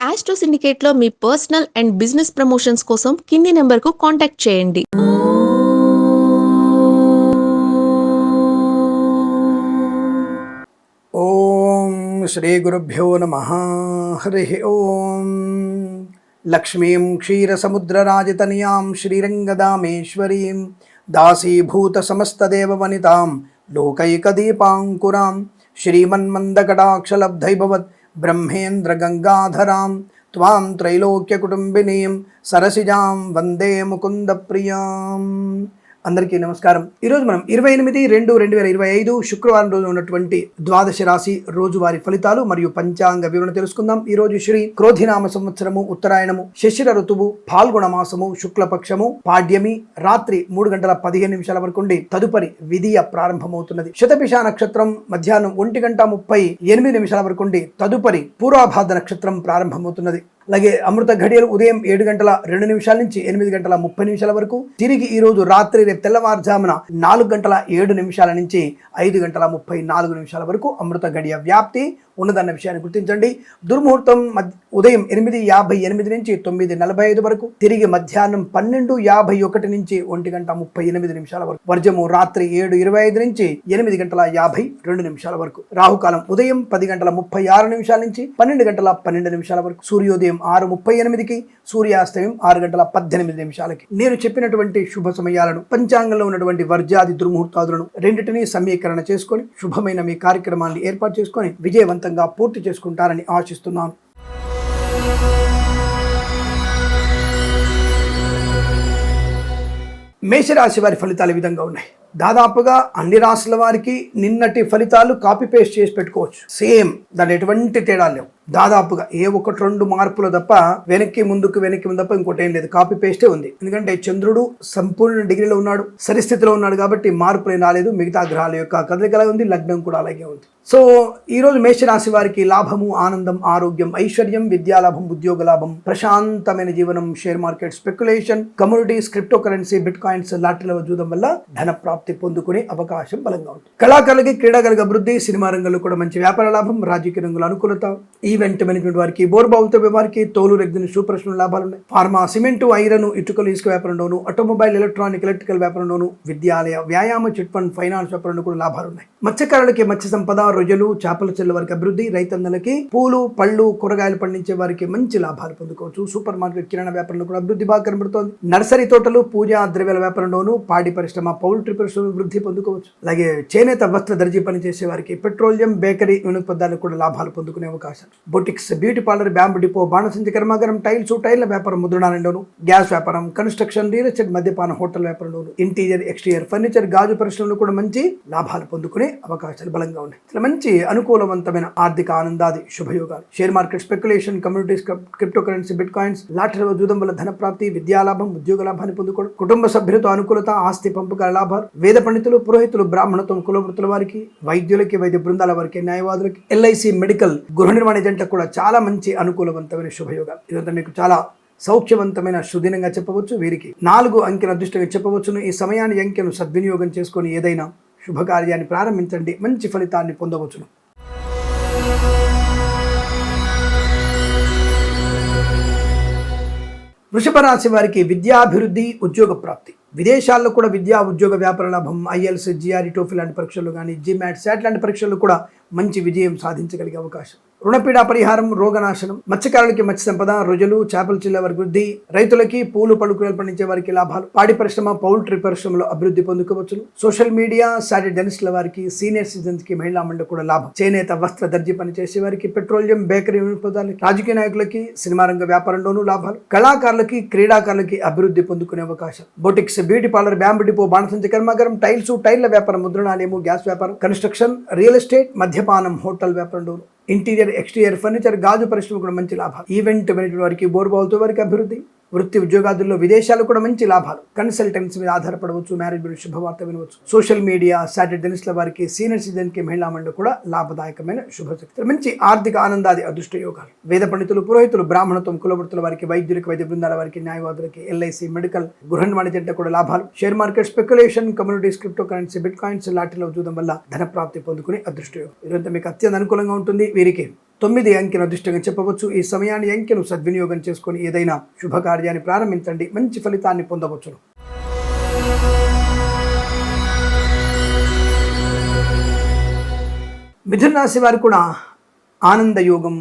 Astro సిండికేట్లో మీ personal and business promotions కోసం కింది నెంబర్కు కాంటాక్ట్ చేయండి. ఓం శ్రీ గురుభ్యో నమ. హరి ఓం. లక్ష్మీం క్షీరసముద్రరాజతనయాం శ్రీరంగదామేశ్వరీం దాసీభూత సమస్తదేవవనితాం లోకైకదీపాంకురాం శ్రీమన్మందకటాక్షలబ్ధైభవత్ బ్రహ్మేంద్రగంగాధరాం త్వాం త్రైలోక్యకుటుంబినీం సరసిజాం వందే ముకుందప్రియాం అందరికీ నమస్కారం. ఈరోజు మనం ఇరవై ఎనిమిది రెండు రెండు వేల ఇరవై ఐదు శుక్రవారం రోజు ఉన్నటువంటి ద్వాదశ రాశి రోజువారి ఫలితాలు మరియు పంచాంగ వివరణ తెలుసుకుందాం. ఈ రోజు శ్రీ క్రోధినామ సంవత్సరము ఉత్తరాయణము శశిర ఋతువు పాల్గొన మాసము శుక్లపక్షము పాడ్యమి రాత్రి మూడు గంటల పదిహేను నిమిషాల వరకు ఉండి తదుపరి విధియ ప్రారంభమవుతున్నది. శతభిష నక్షత్రం మధ్యాహ్నం ఒంటి గంట ముప్పై ఎనిమిది నిమిషాల వరకు ఉండి తదుపరి పూర్వాభాద నక్షత్రం ప్రారంభమవుతున్నది. అలాగే అమృత ఘడియలు ఉదయం ఏడు గంటల రెండు నిమిషాల నుంచి ఎనిమిది గంటల ముప్పై నిమిషాల వరకు తిరిగి ఈ రోజు రాత్రి రేపు తెల్లవారుజామున నాలుగు గంటల ఏడు నిమిషాల నుంచి ఐదు గంటల ముప్పై నాలుగు నిమిషాల వరకు అమృత గడియ వ్యాప్తి. ఉన్నదన్న విషయాన్ని గుర్తించండి. దుర్ముహూర్తం ఉదయం ఎనిమిది యాభై ఎనిమిది నుంచి తొమ్మిది నలభై ఐదు వరకు తిరిగి మధ్యాహ్నం పన్నెండు యాభై ఒకటి నుంచి ఒంటి గంట ముప్పై ఎనిమిది నిమిషాల వరకు వర్జము రాత్రి ఏడు ఇరవై ఐదు నుంచి ఎనిమిది గంటల యాభై రెండు నిమిషాల వరకు రాహుకాలం ఉదయం పది గంటల ముప్పై ఆరు నిమిషాల నుంచి పన్నెండు గంటల పన్నెండు నిమిషాల వరకు సూర్యోదయం ఆరు ముప్పై ఎనిమిదికి సూర్యాస్తమయం ఆరు గంటల పద్దెనిమిది నిమిషాలకి. నేను చెప్పినటువంటి శుభ సమయాలను పంచాంగంలో ఉన్నటువంటి వర్జాది దుర్ముహూర్తాదులను రెండింటినీ సమీకరణ చేసుకొని శుభమైన మీ కార్యక్రమాన్ని ఏర్పాటు చేసుకొని విజయవంతంగా పూర్తి చేసుకుంటారని ఆశిస్తున్నాను. మేషరాశి వారి ఫలితాలు ఈ విధంగా ఉన్నాయి. దాదాపుగా అన్ని రాశుల వారికి నిన్నటి ఫలితాలు కాపీ పేస్ట్ చేసి పెట్టుకోవచ్చు. సేమ్ దాని ఎటువంటి తేడా లేవు. దాదాపుగా ఏ ఒకటి రెండు మార్పులు తప్ప వెనక్కి ముందుకు వెనక్కి ముందు తప్ప ఇంకోటి ఏం లేదు. కాపీ పేస్టే ఉంది. ఎందుకంటే చంద్రుడు సంపూర్ణ డిగ్రీలో ఉన్నాడు సరిస్థితిలో ఉన్నాడు కాబట్టి మార్పులు ఏం రాలేదు. మిగతా గ్రహాల యొక్క కదలిక ఉంది లగ్నం కూడా అలాగే ఉంది. సో ఈ రోజు మేషరాశి వారికి లాభము ఆనందం ఆరోగ్యం ఐశ్వర్యం విద్యాలాభం ఉద్యోగ లాభం ప్రశాంతమైన జీవనం share market speculation communities cryptocurrency bitcoins లాటరీల చూడడం వల్ల ధన ప్రాప్తి పొందుకునే అవకాశం బలంగా ఉంటుంది కళాకారులకి క్రీడాకారులకు అభివృద్ధి సినిమా రంగంలో కూడా మంచి వ్యాపార లాభం రాజకీయ రంగంలో అనుకూలత. ఈ ఈవెంట్ మేనేజ్మెంట్ వారికి బోర్బావులతో వారికి తోలు రెగ్గిన షూ లాభాలు ఉన్నాయి ఫార్మా సిమెంట్ ఐరన్ ఇటుకలు ఇసుక వ్యాపారంలోను ఆటోమొబైల్ ఎలక్ట్రానిక్ ఎలక్ట్రికల్ వ్యాపారంలోను విద్యాలయ వ్యాయామ చిట్ ఫండ్ ఫైనాన్స్ వ్యాపారంలో కూడా లాభాలు ఉన్నాయి మత్స్యకారులకి మత్స్య సంపద రొయ్యలు చేపల చెల్ల వారికి అభివృద్ధి రైతన్నలకి పూలు పళ్ళు కూరగాయలు పండించే వారికి మంచి లాభాలు పొందుకోవచ్చు. సూపర్ మార్కెట్ కిరాణా వ్యాపారంలో కూడా అభివృద్ధి బాగా కనబడుతోంది. నర్సరీ తోటలు పూజా ద్రవ్యాల వ్యాపారంలోను పాడి పరిశ్రమ పౌల్ట్రీ పరిశ్రమ వృద్ధి పొందుకోవచ్చు. అలాగే చేనేత వస్త్ర దర్జీ పనిచేసే వారికి పెట్రోలియం బేకరీ నూనె కూడా లాభాలు పొందుకునే అవకాశం boutiques beauty parlour bamboo depot బాణసంచి కర్మాగారం టైల్స్ టైర్ల వ్యాపారం ముద్రణాలలోను గ్యాస్ వ్యాపారం కన్స్ట్రక్షన్ రియల్ ఎస్టేట్ మద్యపాన హోటల్ వ్యాపారంలోను ఇంటీరియర్ ఎక్స్టీరియర్ ఫర్నిచర్ గాజు పరిశ్రమలు కూడా మంచి లాభాలు పొందుకునే అవకాశాలు బలంగా ఉన్నాయి. ఇట్లా మంచి అనుకూలవంతమైన ఆర్థిక ఆనందాది శుభయోగాలు. Share market speculation communities cryptocurrency bitcoins లాటరీలో జూదం వల్ల ధన ప్రాప్తి విద్యా లాభం ఉద్యోగ లాభాన్ని పొందుకోవడం కుటుంబ సభ్యులతో అనుకూలత ఆస్తి పంపకాల లాభాలు వేద పండితులు పురోహితులు బ్రాహ్మణత్వం కులవృత్తుల వారికి వైద్యులకి వైద్య బృందాల వారికి న్యాయవాదులకి ఎల్ఐసి మెడికల్ గృహ నిర్మాణ జంటకు కూడా చాలా మంచి అనుకూలవంతమైన శుభయోగాలు ఇదంతా మీకు చాలా సౌఖ్యవంతమైన సుదినంగా చెప్పవచ్చు. వీరికి నాలుగు అంకెల అదృష్టంగా చెప్పవచ్చును. ఈ సమయాన్ని అంకెను సద్వినియోగం చేసుకొని ఏదైనా శుభకార్యాన్ని ప్రారంభించండి. మంచి ఫలితాన్ని పొందవచ్చును. వృషభ రాశి వారికి విద్యాభివృద్ధి ఉద్యోగ ప్రాప్తి. విదేశాల్లో కూడా విద్యా ఉద్యోగ వ్యాపార లాభం ఐఎల్స్ జిఆర్ఈ టోఫీ లాంటి పరీక్షలు కానీ జిమాట్ శాట్ లాంటి పరీక్షలు కూడా మంచి విజయం సాధించగలిగే అవకాశం. రుణపీడ పరిహారం రోగనాశనం మత్స్యకారులకి మత్స్య సంపద రుజులు చేపల చిల్ల వారి వృద్ధి రైతులకి పూలు పడుకులు పండించే వారికి లాభాలు. పాడి పరిశ్రమ పౌల్ట్రీ పరిశ్రమలో అభివృద్ధి పొందుకోవచ్చును. సోషల్ మీడియా శారీ డెనిస్ల వారికి సీనియర్ సిటిజన్స్కి మహిళా మండలి కూడా లాభం. చేనేత వస్త్ర దర్జీ పనిచేసే వారికి పెట్రోలియం బేకరీ పదాలు రాజకీయ నాయకులకి సినిమా రంగ వ్యాపారంలోనూ లాభాలు. కళాకారులకి క్రీడాకారులకి అభివృద్ధి పొందుకునే అవకాశం. Boutiques beauty parlour bamboo depot బాణసంచి కర్మాగారం టైల్స్ టైర్ల వ్యాపారం ముద్రణాలయము గ్యాస్ వ్యాపారం కన్స్ట్రక్షన్ రియల్ ఎస్టేట్ మద్యపానం హోటల్ వ్యాపారంలోను ఇంటీరియర్ ఎక్స్టీరియర్ ఫర్నిచర్ గాజు పరిశ్రమ కూడా మంచి లాభాలు. ఈవెంట్ మేనేజ్మెంట్ వారికి బోర్బావులతో వారికి అభివృద్ధి. వృత్తి ఉద్యోగాదుల్లో విదేశాలు కూడా మంచి లాభాలు. కన్సల్టెంట్స్ మీద ఆధారపడవచ్చు మ్యారేజ్ మీద శుభవార్త వినవచ్చు. సోషల్ మీడియా సాటర్డే డెనిస్ల వారికి సీనియర్ సిటిజన్కి మహిళా మండలి కూడా లాభదాయకమైన శుభశక్తి మంచి ఆర్థిక ఆనందాది అదృష్ట యోగాలు. వేద పండితులు పురోహితులు బ్రాహ్మణత్వం కులవృత్తుల వారికి వైద్యులకు వైద్య బృందాల వారికి న్యాయవాదులకి ఎల్ఐసి మెడికల్ గృహ నిర్మాణ జంట కూడా లాభాలు. Share market speculation communities cryptocurrency bitcoins లాటిలో చూడడం వల్ల ధన ప్రాప్తి పొందుకునే అదృష్ట యోగం. ఇదంతా మీకు అత్యంత అనుకూలంగా ఉంటుంది. వీరికి తొమ్మిది అంకెను అదృష్టంగా చెప్పవచ్చు. ఈ సమయాన్ని అంకెను సద్వినియోగం చేసుకొని ఏదైనా శుభకార్యాన్ని ప్రారంభించండి. మంచి ఫలితాన్ని పొందవచ్చును. మిథున రాశి వారు కూడా ఆనందయోగం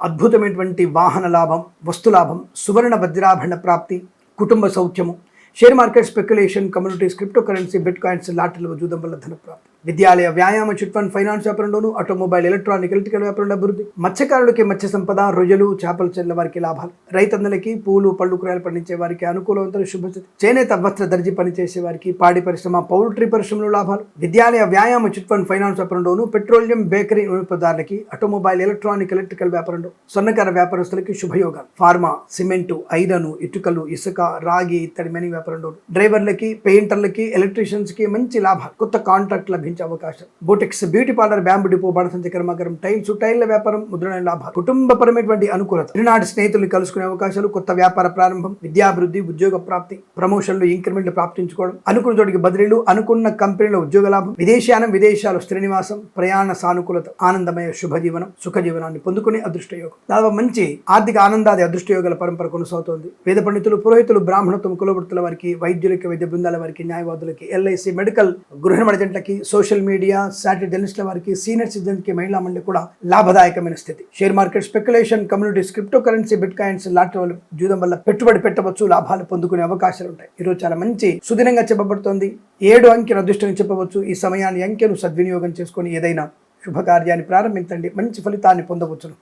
అద్భుతమైనటువంటి వాహన లాభం వస్తులాభం సువర్ణ వజ్రాభరణ ప్రాప్తి కుటుంబ సౌఖ్యము share market speculation communities cryptocurrency bitcoins లాటరీలు జూదం వల్ల ధన ప్రాప్తి విద్యాలయ వ్యాయామ చిట్ ఫండ్ ఫైనాన్స్ వ్యాపారంలోను ఆటోమొబైల్ ఎలక్ట్రానిక్ ఎలక్ట్రికల్ వ్యాపారంలో అభివృద్ధి మత్స్యకారులకి మత్స్య సంపద రొయ్యలు చేపలు చెల్ల వారికి లాభాలు రైతన్నలకి పూలు పళ్ళు కూరగాయలు పండించే వారికి అనుకూలవంతులు శుభస్థితి చేనేత వస్త్ర దర్జీ పనిచేసే వారికి పాడి పరిశ్రమ పౌల్ట్రీ పరిశ్రమలో లాభాలు విద్యాలయ వ్యాయామ చిట్ ఫండ్ ఫైనాన్స్ వ్యాపారంలోను పెట్రోలియం బేకరీ వినియోగదారులకి ఆటోమొబైల్ ఎలక్ట్రానిక్ ఎలక్ట్రికల్ వ్యాపారంలో స్వర్ణకార వ్యాపారస్తులకి శుభయోగాలు. ఫార్మా సిమెంటు ఐరను ఇటుకలు ఇసుక రాగి ఇత్తడి మనీ వ్యాపారంలో డ్రైవర్లకి పెయింటర్లకి ఎలక్ట్రీషియన్స్కి మంచి లాభాలు కొత్త కాంట్రాక్ట్ లభించే అవకాశం. Boutiques beauty parlour bamboo depot బడసంచి కర్మాగారం టైల్స్ టైల్ల వ్యాపారం ముద్రణ లాభాలు. కుటుంబపరమైనటువంటి అనుకూలత. ఈనాటి స్నేహితులు కలుసుకునే అవకాశాలు కొత్త వ్యాపార ప్రారంభం విద్యాభివృద్ధి ఉద్యోగ ప్రాప్తి ప్రమోషన్లు ఇంక్రిమెంట్లు ప్రాప్తించుకోవడం అనుకున్న చోటికి బదిలీలు అనుకున్న కంపెనీలో ఉద్యోగ లాభం విదేశానం విదేశాలు శ్రీనివాసం ప్రయాణ సానుకూలత ఆనందమయ శుభజీవనం సుఖజీవనాన్ని సుఖ జీవనాన్ని పొందుకునే అదృష్టయోగం. దాదాపు మంచి ఆర్థిక ఆనందాది అదృష్ట యోగాల పరంపర కొనసాగుతోంది. వేద పండితులు పురోహితులు బ్రాహ్మణత్వం కులవృత్తుల వారికి వైద్యులకి వైద్య బృందాల వారికి న్యాయవాదులకి ఎల్ఐసి మెడికల్ గృహ మడిజెంట్లకి సోషల్ మీడియా సాటిలైట్ జర్నలిస్టుల వారికి సీనియర్ సిటిజన్కి మహిళా మండలి కూడా లాభదాయకమైన స్థితి. Share market speculation communities cryptocurrency bitcoins lottery వల్ల జూదం వల్ల పెట్టుబడి పెట్టవచ్చు లాభాలు పొందుకునే అవకాశాలు ఉంటాయి. ఈరోజు చాలా మంచి సుదినంగా చెప్పబడుతోంది. ఏడు అంకెను అదృష్టంగా చెప్పవచ్చు. ఈ సమయాన్ని అంకెను సద్వినియోగం చేసుకొని ఏదైనా శుభకార్యాన్ని ప్రారంభించండి. మంచి ఫలితాన్ని పొందవచ్చును.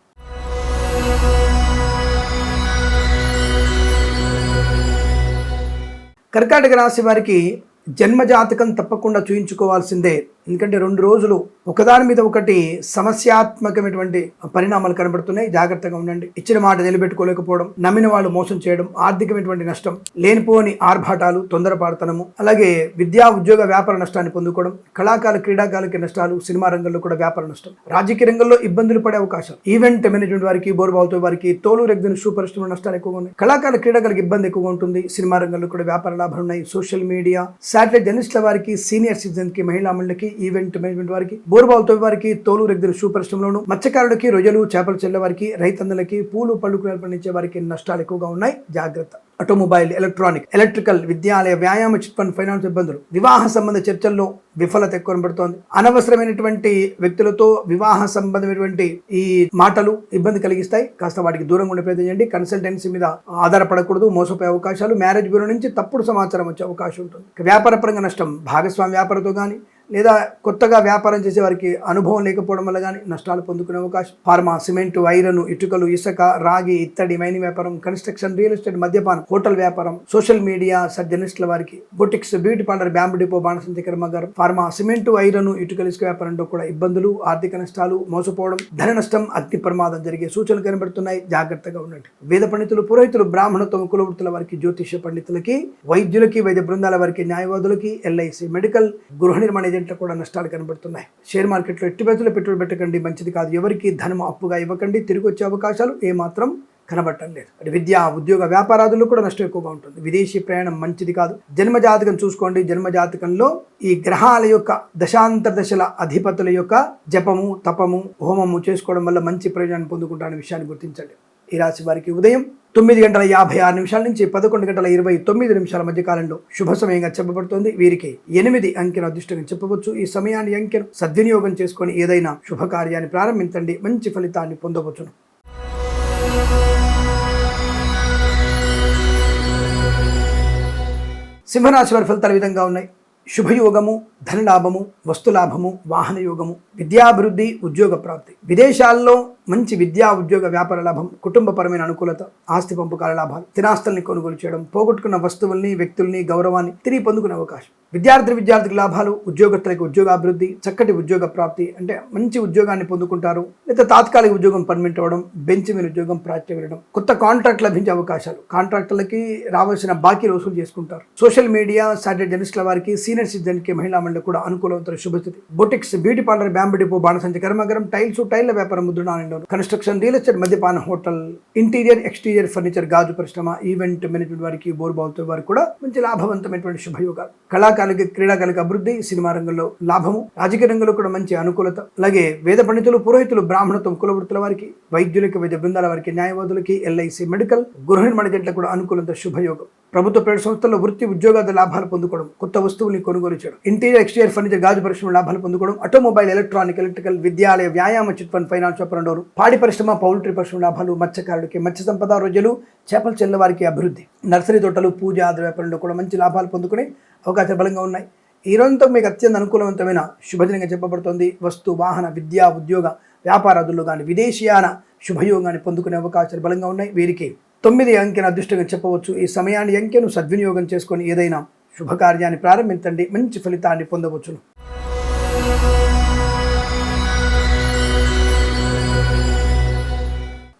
కర్కాటక రాశి వారికి జన్మజాతకం తప్పకుండా చూయించుకోవాల్సిందే. ఎందుకంటే రెండు రోజులు ఒకదాని మీద ఒకటి సమస్యాత్మకమైనటువంటి పరిణామాలు కనబడుతున్నాయి. జాగ్రత్తగా ఉండండి. ఇచ్చిన మాట నిలబెట్టుకోలేకపోవడం నమ్మిన వాళ్ళు మోసం చేయడం ఆర్థికమైనటువంటి నష్టం లేనిపోని ఆర్భాటాలు తొందరపాడుతనము అలాగే విద్యా ఉద్యోగ వ్యాపార నష్టాన్ని పొందుకోవడం కళాకాల క్రీడాకారులకి నష్టాలు సినిమా రంగంలో కూడా వ్యాపార నష్టం రాజకీయ రంగంలో ఇబ్బందులు పడే అవకాశం ఈవెంట్ మేనేజ్మెంట్ వారికి బోర్బాల్తో వారికి తోలు రెగ్గిన షూ పరిశ్రమ నష్టాలు ఎక్కువగా ఉన్నాయి. కళాకాల క్రీడాకారులకు ఇబ్బంది ఎక్కువగా ఉంటుంది. సినిమా రంగంలో కూడా వ్యాపార లాభాలు ఉన్నాయి. సోషల్ మీడియా శాటిలైట్ జర్నలిస్టుల వారికి సీనియర్ సిటిజన్కి మహిళా మండలికి ఈవెంట్ మేనేజ్మెంట్ వారికి బోర్బావుతో వారికి తోలు రెగ్గిన షూ పరిశ్రమలోను మత్స్యకారులకి రొయ్యలు చేపలు చెల్లె వారికి రైతన్నలకి పూలు పళ్ళు కూరలు పండించే వారికి నష్టాలు ఎక్కువగా ఉన్నాయి. జాగ్రత్త. ఆటోమొబైల్ ఎలక్ట్రానిక్ ఎలక్ట్రికల్ విద్యాలయ వ్యాయామ చిట్ ఫండ్ ఫైనాన్స్ ఇబ్బందులు. వివాహ సంబంధ చర్చల్లో విఫలత ఎక్కువ కనబడుతోంది. అనవసరమైనటువంటి వ్యక్తులతో వివాహ సంబంధమైనటువంటి ఈ మాటలు ఇబ్బంది కలిగిస్తాయి. కాస్త వాటికి దూరంగా ఉండే ప్రయత్నం చేయండి. కన్సల్టెన్సీ మీద ఆధారపడకూడదు. మోసపోయే అవకాశాలు. మ్యారేజ్ బ్యూరో నుంచి తప్పుడు సమాచారం వచ్చే అవకాశం ఉంటుంది. వ్యాపార పరంగా నష్టం భాగస్వామి వ్యాపారంతో కానీ లేదా కొత్తగా వ్యాపారం చేసే వారికి అనుభవం లేకపోవడం వల్ల కానీ నష్టాలు పొందుకునే అవకాశం. ఫార్మా సిమెంట్ వైరను ఇటుకలు ఇసుక రాగి ఇత్తడి మైనింగ్ వ్యాపారం కన్స్ట్రక్షన్ రియల్ ఎస్టేట్ మద్యపానం హోటల్ వ్యాపారం సోషల్ మీడియా సర్జనిస్టుల వారికి boutiques beauty parlour bamboo depot బాణసంతి కర్మాగారం ఫార్మా సిమెంట్ వైరను ఇటుకలు ఇసుక వ్యాపారంలో కూడా ఇబ్బందులు ఆర్థిక నష్టాలు మోసపోవడం ధన నష్టం అగ్ని ప్రమాదం జరిగే సూచనలు కనబడుతున్నాయి. జాగ్రత్తగా ఉండండి. వేద పండితులు పురోహితులు బ్రాహ్మణత్వం కులవృత్తుల వారికి జ్యోతిష పండితులకి వైద్యులకి వైద్య బృందాల వారికి న్యాయవాదులకి ఎల్ఐసి మెడికల్ గృహ నిర్మాణ ఏజెంట్లకు కూడా నష్టాలు కనబడుతున్నాయి. షేర్ మార్కెట్లో ఎట్టి బతులు పెట్టుబడి పెట్టకండి మంచిది కాదు. ఎవరికి ధనం అప్పుగా ఇవ్వకండి. తిరిగి వచ్చే అవకాశాలు ఏమాత్రం కనబడటం లేదు. అంటే విద్య ఉద్యోగ వ్యాపారాదుల్లో కూడా నష్టం ఎక్కువగా ఉంటుంది. విదేశీ ప్రయాణం మంచిది కాదు. జన్మజాతకం చూసుకోండి. జన్మజాతకంలో ఈ గ్రహాల యొక్క దశాంతర దశల అధిపతుల యొక్క జపము తపము హోమము చేసుకోవడం వల్ల మంచి ప్రయోజనాన్ని పొందుకుంటారనే విషయాన్ని గుర్తించండి. ఈ రాశి వారికి ఉదయం తొమ్మిది గంటల యాభై ఆరు నిమిషాల నుంచి పదకొండు గంటల ఇరవై తొమ్మిది నిమిషాల మధ్య కాలంలో శుభ సమయంగా చెప్పబడుతోంది. వీరికి ఎనిమిది అంకెను అదృష్టంగా చెప్పవచ్చు. ఈ సమయాన్ని అంకెను సద్వినియోగం చేసుకొని ఏదైనా శుభకార్యాన్ని ప్రారంభించండి. మంచి ఫలితాన్ని పొందవచ్చును. సింహరాశి వారి ఫలితాలు విధంగా ఉన్నాయి. శుభయోగము ధనలాభము వస్తులాభము వాహనయోగము విద్యాభివృద్ధి ఉద్యోగ ప్రాప్తి. విదేశాల్లో మంచి విద్యా ఉద్యోగ వ్యాపార లాభం కుటుంబపరమైన అనుకూలత ఆస్తి పంపకాల లాభాలు స్థిరాస్తుల్ని కొనుగోలు చేయడం పోగొట్టుకున్న వస్తువుల్ని వ్యక్తుల్ని గౌరవాన్ని తిరిగి పొందుకునే అవకాశం. విద్యార్థి విద్యార్థికి లాభాలు ఉద్యోగస్తులకు ఉద్యోగాభివృద్ధి చక్కటి ఉద్యోగ ప్రాప్తి అంటే మంచి ఉద్యోగాన్ని పొందుకుంటారు. లేదా తాత్కాలిక ఉద్యోగం పర్మిట్ అవ్వడం బెంచ్ మీద ఉద్యోగం ప్రాచ్య వెళ్ళడం కొత్త కాంట్రాక్ట్ లభించే అవకాశాలు. కాంట్రాక్టులకి రావాల్సిన బాకీలు వసూలు చేసుకుంటారు. సోషల్ మీడియా సాటిలైట్ జర్నలిస్టుల వారికి సీనియర్ సిటిజన్కి మహిళా మండలి కూడా అనుకూలవంతుల శుభస్థితి. Boutiques beauty parlour bamboo depot బాణసంచి కర్మగరం టైల్స్ టైల్ల వ్యాపారం ముద్రణాలలో కన్స్ట్రక్షన్ రియల్ ఎస్టేట్ మద్యపాన హోటల్ ఇంటీరియర్ ఎక్స్టీరియర్ ఫర్నిచర్ గాజు పరిశ్రమ ఈవెంట్ మేనేజ్మెంట్ వారికి బోర్బావుతో వారికి కూడా మంచి లాభవంతమైనటువంటి శుభయోగాలు. కళాకారులకి క్రీడాకారులకి అభివృద్ధి సినిమా రంగంలో లాభము రాజకీయ రంగంలో కూడా మంచి అనుకూలత. అలాగే వేద పండితులు పురోహితులు బ్రాహ్మణత్వం కులవృత్తుల వారికి వైద్యులకి వైద్య బృందాల వారికి న్యాయవాదులకి ఎల్ఐసి మెడికల్ గృహ నిర్మాణ జంటలకు కూడా అనుకూలత శుభయోగం. ప్రభుత్వ ప్రైవేట్ సంస్థల్లో వృత్తి ఉద్యోగాల లాభాలు పొందుకోవడం కొత్త వస్తువుల్ని కొనుగోలు చేయడం ఇంటీరియర్ ఎక్స్టీరియర్ ఫర్నిచర్ గాజు పరిశ్రమ లాభాలు పొందుకోవడం ఆటోమొబైల్ ఎలక్ట్రానిక్ ఎలక్ట్రికల్ విద్యాలయ వ్యాయామ చిట్ ఫండ్ ఫైనాన్స్ వ్యాపారం పాడి పరిశ్రమ పౌల్ట్రీ పరిశ్రమ లాభాలు మత్స్యకారులకి మత్స్య సంపద రోజులు చేపల చెల్ల వారికి అభివృద్ధి నర్సరీ తోటలు పూజ ఆది వ్యాపారంలో కూడా మంచి లాభాలు పొందుకునే అవకాశాలు బలంగా ఉన్నాయి. ఈ రోజుతో మీకు అత్యంత అనుకూలవంతమైన శుభదినంగా చెప్పబడుతోంది. వస్తు వాహన విద్యా ఉద్యోగ వ్యాపారాదుల్లో కానీ విదేశీయాన శుభయోగాన్ని పొందుకునే అవకాశాలు బలంగా ఉన్నాయి. వీరికి తొమ్మిది అంకెను అదృష్టంగా చెప్పవచ్చు. ఈ సమయాన్ని అంకెను సద్వినియోగం చేసుకొని ఏదైనా శుభకార్యాన్ని ప్రారంభించండి. మంచి ఫలితాన్ని పొందవచ్చును.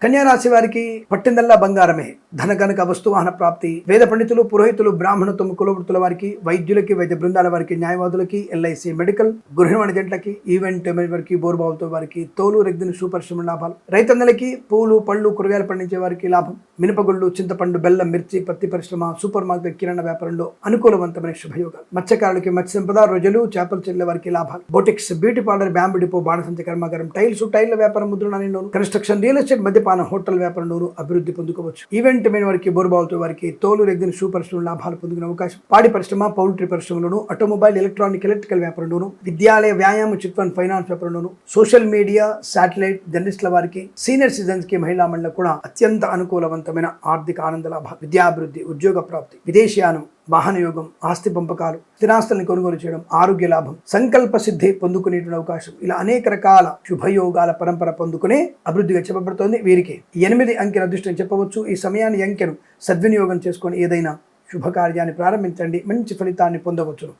కన్యారాశి వారికి పట్టిందల్లా బంగారమే. ధన కనుక వస్తువాహన ప్రాప్తి వేద పండితులు పురోహితులు బ్రాహ్మణత్వం కులవృత్తుల వారికి వైద్యులకి వైద్య బృందాల వారికి న్యాయవాదులకి ఎల్ఐసి మెడికల్ గృహ జంటలకి ఈవెంట్ వారికి బోర్బావుతో వారికి తోలు రెగ్దిన సూపరిశ్రమ లాభాలు. రైతన్నలకి పూలు పళ్ళు కూరగాయలు పండించే వారికి లాభం. మినపగుళ్ళు చింతపండు బెల్లం మిర్చి పత్తి పరిశ్రమ సూపర్ మార్కెట్ కిరాణా వ్యాపారంలో అనుకూలవంతమైన శుభయోగాలు మత్స్యకారులకి మత్స్య సంపద రోజులు చేపలు చెల్లె వారికి లాభాలు. Boutiques beauty parlour bamboo depot బాణసంచ కర్మాగారం టైల్స్ టైల్ వ్యాపారం ముద్రణ కన్స్ట్రక్షన్ రియల్ ఎస్టేట్ మద్యపాన హోటల్ వ్యాపారంలోను అభివృద్ధి పొందుకోవచ్చు. ఈవెంట్ మెయిన్ వారికి బోర్బావుతో వారికి తోలు రెగ్గిన షూ పరిశ్రమ లాభాలు పొందిన అవకాశం. పాడి పరిశ్రమ పౌల్ట్రీ పరిశ్రమలోను ఆటోమొబైల్ ఎలక్ట్రానిక్ ఎలక్ట్రికల్ వ్యాపారంలోను విద్యాలయ వ్యాయామ చిట్ ఫండ్ ఫైనాన్స్ వ్యాపారంలోను సోషల్ మీడియా శాటిలైట్ జర్నలిస్టుల వారికి సీనియర్ సిటిజన్స్కి మహిళా మండలి కూడా అత్యంత అనుకూలవంతమైన ఆర్థిక ఆనంద లాభాలు విద్యాభివృద్ధి ఉద్యోగ ప్రాప్తి విదేశీయానం వాహనయోగం ఆస్తి పంపకాలు స్థిరాస్తుల్ని కొనుగోలు చేయడం ఆరోగ్య లాభం సంకల్ప సిద్ధి పొందుకునేటువంటి అవకాశం. ఇలా అనేక రకాల శుభయోగాల పరంపర పొందుకునే అభివృద్ధిగా చెప్పబడుతోంది వీరికి. ఎనిమిది అంకెల అదృష్టం చెప్పవచ్చు. ఈ సమయాన్ని అంకెను సద్వినియోగం చేసుకొని ఏదైనా శుభకార్యాన్ని ప్రారంభించండి. మంచి ఫలితాన్ని పొందవచ్చును.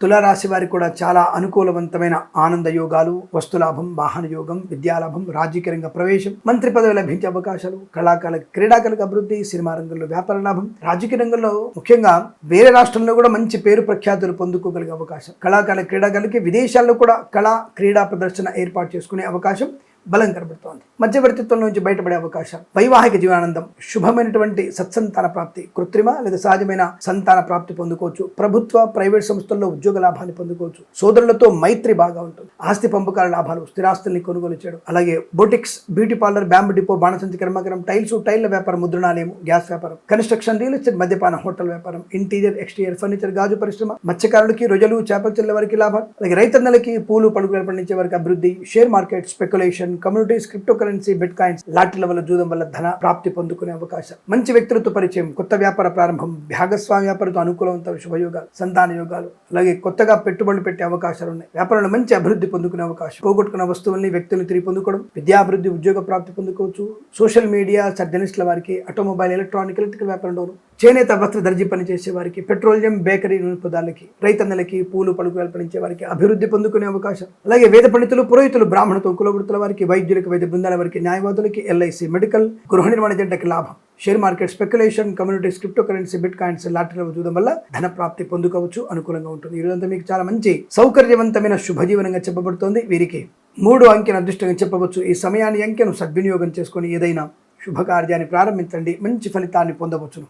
తులారాశి వారికి కూడా చాలా అనుకూలవంతమైన ఆనంద యోగాలు వస్తులాభం వాహన యోగం విద్యాలాభం రాజకీయ రంగ ప్రవేశం మంత్రి పదవి లభించే అవకాశాలు కళాకాల క్రీడాకారులకు అభివృద్ధి సినిమా రంగంలో వ్యాపార లాభం రాజకీయ రంగంలో ముఖ్యంగా వేరే రాష్ట్రంలో కూడా మంచి పేరు ప్రఖ్యాతులు పొందుకోగలిగే అవకాశం. కళాకాల క్రీడాకారులకి విదేశాల్లో కూడా కళా క్రీడా ప్రదర్శన ఏర్పాటు చేసుకునే అవకాశం. బలం కనబడుతోంది. మధ్యవర్తిత్వం నుంచి బయటపడే అవకాశం వైవాహిక జీవనానందం శుభమైనటువంటి సత్సంతాన ప్రాప్తి కృత్రిమ లేదా సహజమైన సంతాన ప్రాప్తి పొందుకోవచ్చు. ప్రభుత్వ ప్రైవేట్ సంస్థల్లో ఉద్యోగ లాభాన్ని పొందుకోవచ్చు. సోదరులతో మైత్రి బాగా ఉంటుంది. ఆస్తి పంపకాల లాభాలు స్థిరాస్తుల్ని కొనుగోలు చేయడం. అలాగే boutiques beauty parlour bamboo depot బాణసంచి కర్మకరం టైల్స్ టైల్ల వ్యాపారం ముద్రణాలయం గ్యాస్ వ్యాపారం కన్స్ట్రక్షన్ రియల్ ఎస్టేట్ మద్యపాన హోటల్ వ్యాపారం ఇంటీరియర్ ఎక్స్టీరియర్ ఫర్నిచర్ గాజు పరిశ్రమ మత్స్యకారులకి రొజలు చేపల చెల్ల వారికి లాభాలు అలాగే రైతన్నలకి పూలు పండుగలు పండించే వారికి అభివృద్ధి share market speculation communities cryptocurrency bitcoins లాటిల వల్ల జూదం వల్ల ధన ప్రాప్తి పొందుకునే అవకాశం మంచి వ్యక్తులతో పరిచయం కొత్త వ్యాపార ప్రారంభం భాగస్వామి వ్యాపారంతో అనుకూలవంత శుభయోగాలు సంతాన యోగాలు అలాగే కొత్తగా పెట్టుబడులు పెట్టే అవకాశాలు ఉన్నాయి వ్యాపారంలో మంచి అభివృద్ధి పొందుకునే అవకాశం పోగొట్టుకున్న వస్తువుల్ని వ్యక్తులను తిరిగి పొందుకోవడం విద్యాభివృద్ధి ఉద్యోగ ప్రాప్తి పొందుకోవచ్చు సోషల్ మీడియా జర్నలిస్టుల వారికి ఆటోమొబైల్ ఎలక్ట్రానిక్ ఎలక్ట్రికల్ వ్యాపారంలోను చేనేత వస్త్ర దర్జీ పనిచేసే వారికి పెట్రోలియం బేకరీ పదాలకి రైతన్నలకి పూలు పలుకులు పండించే వారికి అభివృద్ధి పొందుకునే అవకాశం. అలాగే వేద పండితులు పురోహితులు బ్రాహ్మణ కులవృత్తుల వారికి వైద్యులకు వైద్య బృందాల వారికి న్యాయవాదులకి ఎల్ఐసి మెడికల్ గృహ నిర్మాణ జంటకి లాభం. Share market speculation communities cryptocurrency bitcoins లాటరీలో చూడడం వల్ల ధన ప్రాప్తి పొందుకోవచ్చు అనుకూలంగా ఉంటుంది. ఈ రోజంతా మీకు చాలా మంచి సౌకర్యవంతమైన శుభజీవనంగా చెప్పబడుతోంది వీరికి. మూడు అంకెను అదృష్టంగా చెప్పవచ్చు. ఈ సమయాన్ని అంకెను సద్వినియోగం చేసుకొని ఏదైనా శుభకార్యాన్ని ప్రారంభించండి. మంచి ఫలితాన్ని పొందవచ్చును.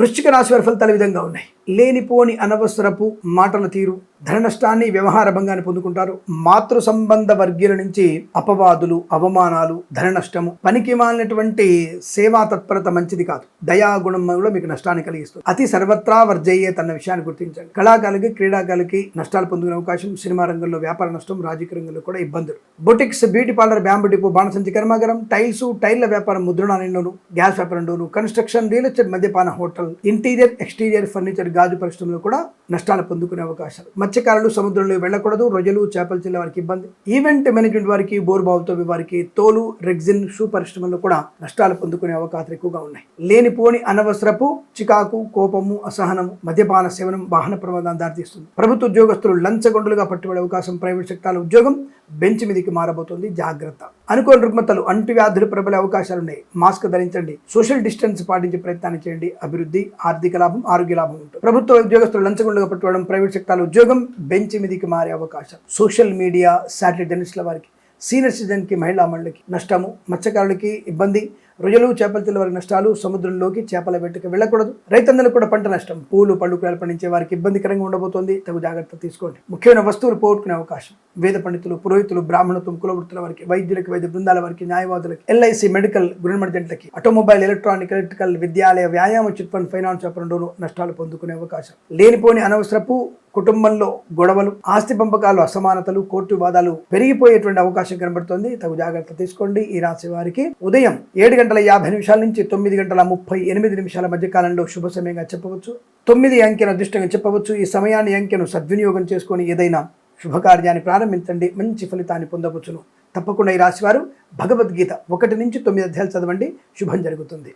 వృశ్చిక రాశి వారి ఫలితాలు విధంగా ఉన్నాయి. లేనిపోని అనవసరపు మాటల తీరు ధన నష్టాన్ని వ్యవహార భంగాన్ని పొందుకుంటారు. మాతృ సంబంధ వర్గీయుల నుంచి అపవాదులు అవమానాలు ధన నష్టము పనికి మాలినటువంటి సేవా తత్పరత మంచిది కాదు. దయాగుణం కూడా మీకు నష్టాన్ని కలిగిస్తుంది. అతి సర్వత్రా వర్జయ్యే తన విషయాన్ని గుర్తించండి. కళాకారులకి క్రీడాకారులకి నష్టాలు పొందుకునే అవకాశం సినిమా రంగంలో వ్యాపార నష్టం రాజకీయ రంగంలో కూడా ఇబ్బందులు. Boutiques beauty parlour bamboo depot బాణసంచి కర్మాగారం టైల్స్ టైర్ల వ్యాపారం ముద్రణాలయంలోను గ్యాస్ వ్యాపారంలోను కన్స్ట్రక్షన్ రియల్ ఎస్టేట్ మద్యపాన హోటల్ ఇంటీరియర్ ఎక్స్టీరియర్ ఫర్నిచర్ గాజు పరిశ్రమలో కూడా నష్టాలు పొందుకునే అవకాశాలు. మత్స్యకారులు సముద్రంలో వెళ్ళకూడదు రొయ్యలు చేపలు చిల్ల వారికి ఇబ్బంది. ఈవెంట్ మేనేజ్మెంట్ వారికి బోర్బావుతో వారికి తోలు రెగ్జిన్ షూ పరిశ్రమలు కూడా నష్టాలు పొందుకునే అవకాశాలు ఎక్కువగా ఉన్నాయి. లేనిపోని అనవసరపు చికాకు కోపము అసహనము మద్యపాన సేవనం వాహన ప్రమాదం దారితీస్తుంది. ప్రభుత్వ ఉద్యోగస్తులు లంచగొండలుగా పట్టుబడే అవకాశం ప్రైవేట్ సెక్టార్ల ఉద్యోగం బెంచ్ మీదకి మారబోతోంది. జాగ్రత్త. అనుకోని రుగ్మతలు అంటువ్యాధులు ప్రబలే అవకాశాలు ఉన్నాయి. మాస్క్ ధరించండి. సోషల్ డిస్టెన్స్ పాటించే ప్రయత్నాన్ని చేయండి. అభివృద్ధి ఆర్థిక లాభం ఆరోగ్య లాభం ఉంటుంది. ప్రభుత్వ ఉద్యోగస్తులు లంచగొండగా పట్టుకోవడం ప్రైవేట్ సెక్టార్ల ఉద్యోగం బెంచ్ మీదకి మారే అవకాశం. సోషల్ మీడియా శాటిలైట్ జర్నలిస్టుల వారికి సీనియర్ సిటిజన్కి మహిళా మండలికి నష్టము మత్స్యకారులకి ఇబ్బంది రొయ్యలు చేపల తెల్ల వారికి నష్టాలు సముద్రంలోకి చేపల వేటకు వెళ్ళకూడదు. రైతన్నలు కూడా పంట నష్టం. పూలు పళ్ళు కూరలు పండించే వారికి ఇబ్బందికరంగా ఉండబోతోంది. తగు జాగ్రత్త తీసుకోండి. ముఖ్యమైన వస్తువులు పోగొట్టుకునే అవకాశం. వేద పండితులు పురోహితులు బ్రాహ్మణత్వం కులవృత్తుల వారికి వైద్యులకు వైద్య బృందాల వారికి న్యాయవాదులకు ఎల్ఐసి మెడికల్ గృహమర్జెంట్లకి ఆటోమొబైల్ ఎలక్ట్రానిక్ ఎలక్ట్రికల్ విద్యాలయ వ్యాయామ చిట్ ఫండ్ ఫైనాన్స్ వ్యాపారంలోనూ నష్టాలు పొందుకునే అవకాశం. లేనిపోని అనవసరపు కుటుంబంలో గొడవలు ఆస్తి పంపకాలు అసమానతలు కోర్టు వాదాలు పెరిగిపోయేటువంటి అవకాశం కనబడుతోంది. తగు జాగ్రత్త తీసుకోండి. ఈ రాశి వారికి ఉదయం ఏడు గంటల గంటల యాభై నిమిషాల నుంచి తొమ్మిది గంటల ముప్పై ఎనిమిది నిమిషాల మధ్య కాలంలో శుభ సమయంగా చెప్పవచ్చు. తొమ్మిది అంకెను అదృష్టంగా చెప్పవచ్చు. ఈ సమయాన్ని అంకెను సద్వినియోగం చేసుకొని ఏదైనా శుభకార్యాన్ని ప్రారంభించండి. మంచి ఫలితాన్ని పొందవచ్చును. తప్పకుండా ఈ రాశివారు భగవద్గీత ఒకటి నుంచి తొమ్మిది అధ్యాయాలు చదవండి. శుభం జరుగుతుంది.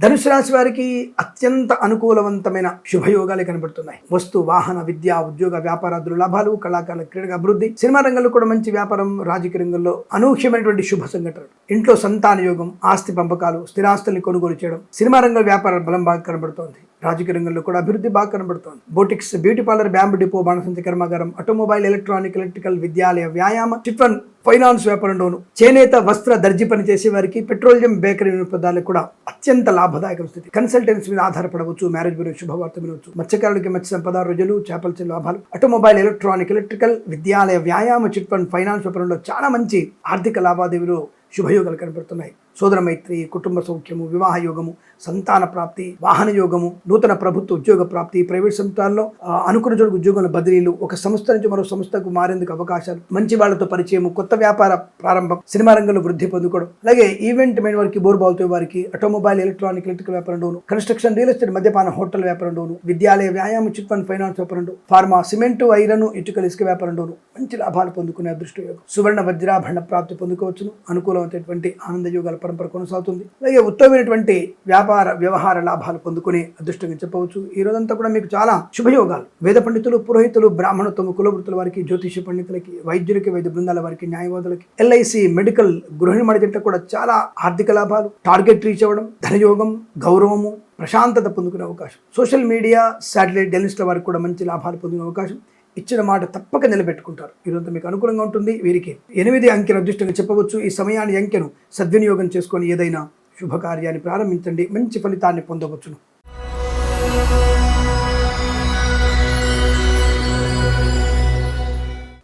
ధనుసు రాశి వారికి అత్యంత అనుకూలవంతమైన శుభయోగాలు కనబడుతున్నాయి. వస్తు వాహన విద్య ఉద్యోగ వ్యాపారాదులు లాభాలు కళాకారుల క్రీడగా అభివృద్ధి సినిమా రంగంలో కూడా మంచి వ్యాపారం రాజకీయ రంగంలో అనూహ్యమైనటువంటి శుభ సంఘటనలు. ఇంట్లో సంతాన యోగం ఆస్తి పంపకాలు స్థిరాస్తుల్ని కొనుగోలు చేయడం సినిమా రంగంలో వ్యాపార బలం బాగా కనబడుతోంది. రాజకీయ రంగంలో కూడా అభివృద్ధి బాగా కనబడుతోంది. Boutiques beauty parlour bamboo depot బాణసంచ కర్మాగారం ఆటోమొబైల్ ఎలక్ట్రానిక్ ఎలక్ట్రికల్ విద్యాలయ వ్యాయామ చిట్ ఫైనాన్స్ వ్యాపారంలోను చేనేత వస్త్ర దర్జీ పని చేసే వారికి పెట్రోలియం బేకరీ వినోదాలకు కూడా అత్యంత లాభదాయక స్థితి. కన్సల్టెన్సీ మీద ఆధారపడవచ్చు మ్యారేజ్ బ్యూరో శుభవార్త వినవచ్చు. మత్స్యకారులకి మత్స్య సంపద రోజులు చేపల చెల్లు లాభాలు. ఆటోమొబైల్ ఎలక్ట్రానిక్ ఎలక్ట్రికల్ విద్యాలయ వ్యాయామ చిట్ ఫండ్ ఫైనాన్స్ వ్యాపారంలో చాలా మంచి ఆర్థిక లావాదేవీలు శుభయోగాలు కనబడుతున్నాయి. సోదర మైత్రి కుటుంబ సౌఖ్యము వివాహ యోగము సంతాన ప్రాప్తి వాహన యోగము నూతన ప్రభుత్వ ఉద్యోగ ప్రాప్తి ప్రైవేట్ సంస్థల్లో అనుకున్న చోటు ఉద్యోగాల బదిలీలు ఒక సంస్థ నుంచి మరో సంస్థకు మారేందుకు అవకాశాలు మంచి వాళ్ళతో పరిచయం కొత్త వ్యాపార ప్రారంభం సినిమా రంగంలో వృద్ధి పొందుకోవడం అలాగే ఈవెంట్ మెయిన్ వారికి బోర్బాల్తో వారికి ఆటోమొబైల్ ఎలక్ట్రానిక్ ఎలక్ట్రికల్ వ్యాపారంలోను కన్స్ట్రక్షన్ రియల్ ఎస్టేట్ మద్యపాన హోటల్ వ్యాపారంలోను విద్యాలయ వ్యాయామ చిట్ ఫండ్ ఫైనాన్స్ వ్యాపారంలో ఫార్మా సిమెంట్ ఐరన్ ఇటుకల ఇసుక వ్యాపారంలోను మంచి లాభాలు పొందుకునే అదృష్ట యోగం సువర్ణ వజ్రాభరణ ప్రాప్తి పొందుకోవచ్చును అనుకూలమైనటువంటి ఆనంద యోగాలు పరంపర కొనసాగుతుంది. అలాగే ఉత్తమైనటువంటి వ్యాపార వ్యవహార లాభాలు పొందుకునే అదృష్టంగా చెప్పవచ్చు. ఈ రోజంతా కూడా మీకు చాలా శుభయోగాలు. వేద పండితులు పురోహితులు బ్రాహ్మణత్వము కులవృత్తుల వారికి జ్యోతిష పండితులకి వైద్యులకి వైద్య బృందాల వారికి న్యాయవాదులకి ఎల్ఐసి మెడికల్ గృహిణి మడిజంట కూడా చాలా ఆర్థిక లాభాలు టార్గెట్ రీచ్ అవ్వడం ధనయోగం గౌరవము ప్రశాంతత పొందుకునే అవకాశం. సోషల్ మీడియా శాటిలైట్ జర్నలిస్టుల వారికి కూడా మంచి లాభాలు పొందుకునే అవకాశం. ఇచ్చిన మాట తప్పక నిలబెట్టుకుంటారు. ఈరోజు మీకు అనుకూలంగా ఉంటుంది. వీరికి ఎనిమిది అంకెలు అదృష్టంగా చెప్పవచ్చు. ఈ సమయాన్ని అంకెను సద్వినియోగం చేసుకొని ఏదైనా శుభకార్యాన్ని ప్రారంభించండి. మంచి ఫలితాన్ని పొందవచ్చును.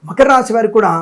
మకర రాశి వారు కూడా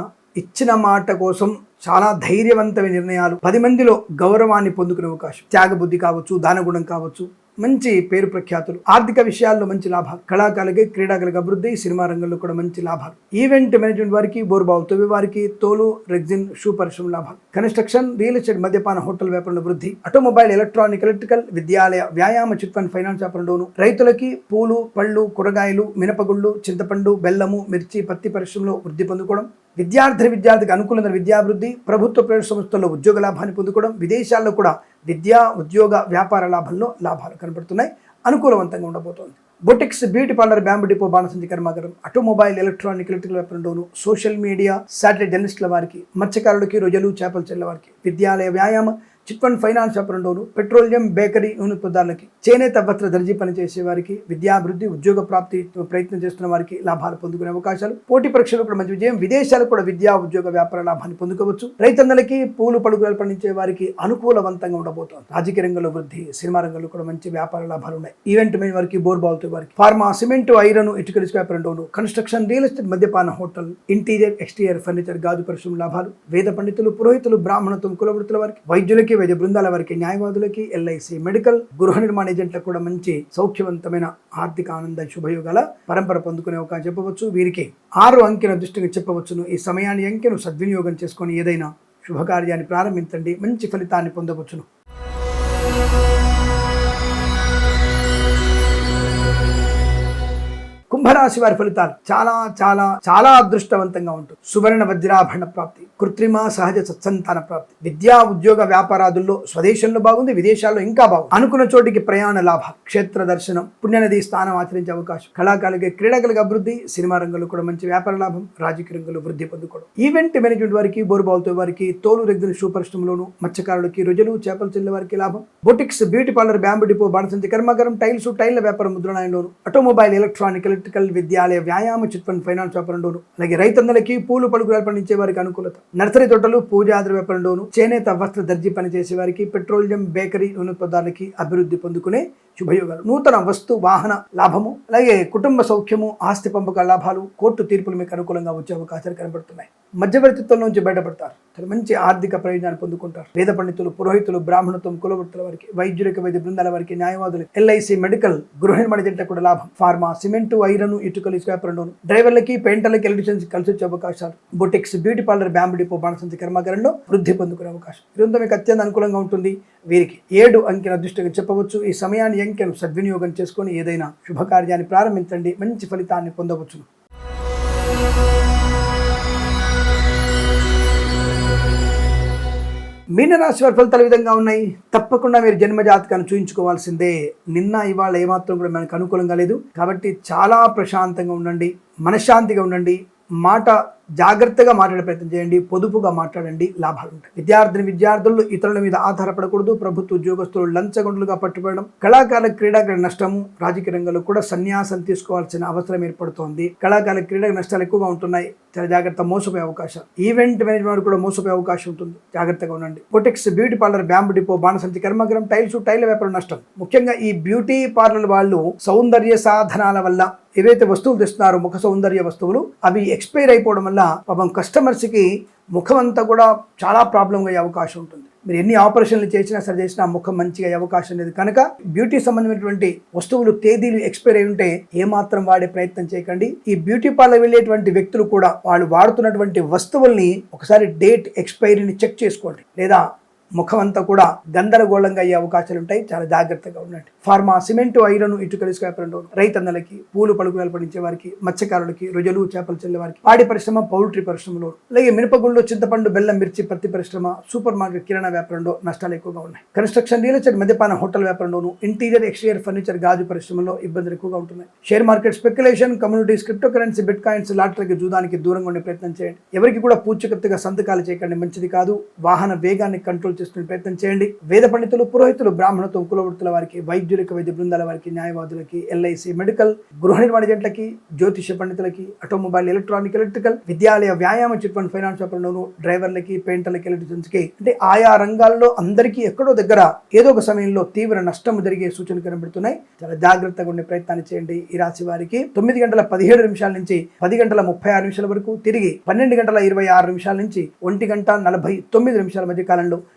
ఇచ్చిన మాట కోసం చాలా ధైర్యవంతమైన నిర్ణయాలు పది మందిలో గౌరవాన్ని పొందుకునే అవకాశం. త్యాగబుద్ధి కావచ్చు దానగుణం కావచ్చు మంచి పేరు ప్రఖ్యాతులు ఆర్థిక విషయాల్లో మంచి లాభాలు కళాకారులకి క్రీడాకారులకు అభివృద్ధి సినిమా రంగంలో కూడా మంచి లాభాలు. ఈవెంట్ మేనేజ్మెంట్ వారికి బోర్బావు తొవి వారికి తోలు రెగ్జిన్ షూ పరిశ్రమ లాభాలు. కన్స్ట్రక్షన్ రియల్ ఎస్టేట్ మద్యపాన హోటల్ వ్యాపారంలో వృద్ధి ఆటోమొబైల్ ఎలక్ట్రానిక్ ఎలక్ట్రికల్ విద్యాలయ వ్యాయామ చిట్ ఫండ్ ఫైనాన్స్ వ్యాపారంలోను రైతులకి పూలు పళ్ళు కూరగాయలు మినపగుళ్ళు చింతపండు బెల్లము మిర్చి పత్తి పరిశ్రమలో వృద్ధి పొందుకోవడం విద్యార్థి విద్యార్థికి అనుకూలమైన విద్యాభివృద్ధి ప్రభుత్వ ప్రైవేట్ సంస్థల్లో ఉద్యోగ లాభాన్ని పొందుకోవడం విదేశాల్లో కూడా విద్యా ఉద్యోగ వ్యాపార లాభంలో లాభాలు కనబడుతున్నాయి అనుకూలవంతంగా ఉండబోతోంది. Boutiques beauty parlour bamboo depot బాణసంచి కర్మాగారం ఆటోమొబైల్ ఎలక్ట్రానిక్ ఎలక్ట్రికల్ వెపన్లోను సోషల్ మీడియా శాటిలైట్ జర్నలిస్టుల వారికి మత్స్యకారులకి రొయ్యలు చేపల చెల్లవారికి విద్యాలయ వ్యాయామ చిట్ ఫండ్ ఫైనాన్స్ వ్యాపారంలోను పెట్రోలియం బేకరీ యూనిట్ పదార్థాలకి చేనేత వస్త్ర దర్జీ పనిచేసే వారికి విద్యాభివృద్ధి ఉద్యోగ ప్రాప్తి ప్రయత్నం చేస్తున్న వారికి లాభాలు పొందుకునే అవకాశాలు. పోటీ పరీక్షలు కూడా మంచి విజయం. విదేశాలకు కూడా విద్యా ఉద్యోగ వ్యాపార లాభాన్ని పొందుకోవచ్చు. రైతన్నలకి పూలు పడుగులు పండించే వారికి అనుకూలవంతంగా ఉండబోతోంది. రాజకీయ రంగంలో వృద్ధి సినిమా రంగంలో కూడా మంచి వ్యాపార లాభాలు ఉన్నాయి. ఈవెంట్ మీద వారికి బోర్బాల్తో వారికి ఫార్మా సిమెంట్ ఐరన్ ఇటుకల వ్యాపారంలోను కన్స్ట్రక్షన్ రియల్ ఎస్టేట్ మద్యపాన హోటల్ ఇంటీరియర్ ఎక్స్టీరియర్ ఫర్నిచర్ గాజు పరిశ్రమ లాభాలు వేద పండితులు పురోహితులు బ్రాహ్మణత్వం కులవృత్తుల వారికి వైద్యులకి వైద్య బృందాల వారికి న్యాయవాదులకి ఎల్ఐసి మెడికల్ గృహ నిర్మాణ ఏజెంట్లకు కూడా మంచి సౌఖ్యవంతమైన ఆర్థిక ఆనంద శుభయోగాల పరంపర పొందుకునే అవకాశం చెప్పవచ్చు. వీరికి ఆరు అంకెను దృష్టిగా చెప్పవచ్చును. ఈ సమయాన్ని అంకెను సద్వినియోగం చేసుకొని ఏదైనా శుభకార్యాన్ని ప్రారంభించండి. మంచి ఫలితాన్ని పొందవచ్చును. కుంభరాశి వారి ఫలితాలు చాలా చాలా చాలా అదృష్టవంతంగా ఉంటుంది. సువర్ణ వజ్రాభరణ ప్రాప్తి కృత్రిమ సహజ సత్సంతాన ప్రాప్తి విద్యా ఉద్యోగ వ్యాపారాదుల్లో స్వదేశంలో బాగుంది విదేశాల్లో ఇంకా బాగుంది. అనుకున్న చోటికి ప్రయాణ లాభాలు క్షేత్ర దర్శనం పుణ్యనది స్థానం ఆచరించే అవకాశం కళాకారులకి క్రీడలకు అభివృద్ధి సినిమా రంగంలో కూడా మంచి వ్యాపార లాభం రాజకీయ రంగంలో వృద్ధి పొందుకోవడం. ఈవెంట్ మేనేజ్మెంట్ వారికి బోరుబావుతో వారికి తోలు దగ్గర షూ పరిశ్రమలోను మత్స్యకారులకి రుజులు చేపలు చెల్లె వారికి లాభం. Boutiques beauty parlour bamboo depot బాణసంచి కర్మాగారం టైల్స్ టైల్ల వ్యాపారం ముద్రణాయంలోను ఆటోమొబైల్ ఎలక్ట్రానిక్ ఎలక్ట్రికల్ విద్యాలయ వ్యాయామ చిట్ ఫండ్ ఫైనాన్స్ వ్యాపారంలోను అలాగే రైతన్నలకి పూలు పలుకులు పండించే వారికి అనుకూలత నర్సరీ తోటలు పూజాద్ర వ్యాపారంలోను చేనేత వస్త్ర దర్జీ పనిచేసే వారికి పెట్రోలియం బేకరీ నూనె పదార్థాలకి అభివృద్ధి పొందుకునే శుభయోగాలు. నూతన వస్తు వాహన లాభము అలాగే కుటుంబ సౌఖ్యము ఆస్తి పంపక లాభాలు కోర్టు తీర్పులు మీకు అనుకూలంగా వచ్చే అవకాశాలు కనబడుతున్నాయి. మధ్యవర్తిత్వం నుంచి బయటపడతారు. మంచి ఆర్థిక ప్రయోజనాలు పొందుకుంటారు. వేద పండితులు పురోహితులు బ్రాహ్మణత్వం కులవృత్తుల వారికి వైద్యులకు వైద్య బృందాల వారికి న్యాయవాదులు ఎల్ఐసి మెడికల్ గృహ నిర్మాణ జంట కూడా లాభం. ఫార్మా సిమెంట్ ఐరన్ ఇటుకలు వ్యాపారంలోను డ్రైవర్లకి పెయింటర్లకి ఎలక్ట్రీషియన్స్ కలిసి వచ్చే అవకాశాలు. Boutiques beauty parlour bamboo depot బాణసంతి కర్మాగారంలో వృద్ధి పొందుకునే అవకాశం. ఇదంతా మీకు అత్యంత అనుకూలంగా ఉంటుంది. వీరికి ఏడు అంకెన అదృష్టంగా చెప్పవచ్చు. ఈ సమయాన్ని అంకెను సద్వినియోగం చేసుకొని ఏదైనా శుభకార్యాన్ని ప్రారంభించండి మంచి ఫలితాన్ని పొందవచ్చును. మీనరాశి వారి ఫలితాలు విధంగా ఉన్నాయి? తప్పకుండా మీరు జన్మ జాతకాన్ని చూయించుకోవాల్సిందే. నిన్న ఇవాళ ఏమాత్రం కూడా మనకు అనుకూలంగా లేదు. కాబట్టి చాలా ప్రశాంతంగా ఉండండి మనశ్శాంతిగా ఉండండి. మాట జాగ్రత్తగా మాట్లాడే ప్రయత్నం చేయండి పొదుపుగా మాట్లాడండి లాభాలు ఉంటాయి. విద్యార్థిని విద్యార్థులు ఇతరుల మీద ఆధారపడకూడదు ప్రభుత్వ ఉద్యోగస్తులు లంచగొండలుగా పట్టుబడడం కళాకారుల క్రీడాకారుల నష్టము రాజకీయ రంగంలో కూడా సన్యాసం తీసుకోవాల్సిన అవసరం ఏర్పడుతోంది. కళాకారుల క్రీడా నష్టాలు ఎక్కువగా ఉంటున్నాయి. చాలా జాగ్రత్త మోసపోయే అవకాశం. ఈవెంట్ మేనేజ్మెంట్ కూడా మోసపోయే అవకాశం ఉంటుంది. జాగ్రత్తగా ఉండండి. Boutiques beauty parlour bamboo depot బాణసంచి కర్మగరం టైల్స్ టైల్ వ్యాపారం నష్టం. ముఖ్యంగా ఈ బ్యూటీ పార్లర్ వాళ్ళు సౌందర్య సాధనాల వల్ల ఏవైతే వస్తువులు తెస్తున్నారో ముఖ సౌందర్య వస్తువులు అవి ఎక్స్పైర్ అయిపోవడం వల్ల పాపం కస్టమర్స్కి ముఖం అంతా కూడా చాలా ప్రాబ్లం అయ్యే అవకాశం ఉంటుంది. మీరు ఎన్ని ఆపరేషన్లు చేసినా సరే చేసినా ముఖం మంచిగా అయ్యే అవకాశం లేదు. కనుక బ్యూటీ సంబంధమైనటువంటి వస్తువులు తేదీలు ఎక్స్పైర్ అయి ఉంటే ఏమాత్రం వాడే ప్రయత్నం చేయకండి. ఈ బ్యూటీ పార్లర్ వెళ్ళేటువంటి వ్యక్తులు కూడా వాళ్ళు వాడుతున్నటువంటి వస్తువుల్ని ఒకసారి డేట్ ఎక్స్పైరీని చెక్ చేసుకోండి. లేదా ముఖం అంతా కూడా గందరగోళంగా అయ్యే అవకాశాలు ఉంటాయి. చాలా జాగ్రత్తగా ఉండండి. ఫార్మా సిమెంటు ఐరన్ ఇటుకలు వ్యాపారంలో రైతన్నలకి పూలు పలుకులు పండించే వారికి మత్స్యకారులకి రొజలు చేపలు చెల్లే వారికి పాడి పరిశ్రమ పౌల్ట్రీ పరిశ్రమలో అలాగే మినపగుళ్ళు చింతపండు బెల్లం మిర్చి పత్తి పరిశ్రమ సూపర్ మార్కెట్ కిరాణా వ్యాపారంలో నష్టాలు ఎక్కువగా ఉన్నాయి. కన్స్ట్రక్షన్ రియల్ ఎస్టేట్ మద్యపాన హోటల్ వ్యాపారంలోను ఇంటీరియర్ ఎక్స్టీరియర్ ఫర్నిచర్ గాజు పరిశ్రమలో ఇబ్బందులు ఎక్కువగా ఉంటున్నాయి. Share market speculation communities crypto currency bitcoins లాటరీకి జూదానికి దూరంగా ఉండే ప్రయత్నం చేయండి. ఎవరికి కూడా పూచకత్తుగా సంతకాలు చేయకండి మంచిది కాదు. వాహన వేగాన్ని కంట్రోల్ చేసుకునే ప్రయత్నం చేయండి. వేద పండితులు పురోహితులు బ్రాహ్మణతో కులవృత్తుల వారికి వైద్యులకు వైద్య బృందాల వారికి న్యాయవాదులకి ఎల్ఐసి మెడికల్ గృహ నిర్మాణ జంటలకి జ్యోతిష పండితులకి ఆటోమొబైల్ ఎలక్ట్రానిక్ ఎలక్ట్రికల్ విద్యాలయ వ్యాయామ చిట్ ఫండ్ ఫైనాన్స్ వ్యాపారంలోను డ్రైవర్లకి పెయింటర్లకి ఎలక్ట్రిషియన్స్కి అంటే ఆయా రంగాల్లో అందరికీ ఎక్కడో దగ్గర ఏదో ఒక సమయంలో తీవ్ర నష్టం జరిగే సూచనలు కనబడుతున్నాయి. చాలా జాగ్రత్తగా ఉండే ప్రయత్నాన్ని చేయండి. ఈ రాశి వారికి తొమ్మిది గంటల పదిహేడు నిమిషాల నుంచి పది గంటల ముప్పై ఆరు నిమిషాల వరకు తిరిగి పన్నెండు గంటల ఇరవై ఆరు నిమిషాల నుంచి ఒంటి గంట నలభై తొమ్మిది నిమిషాల మధ్య కాలంలో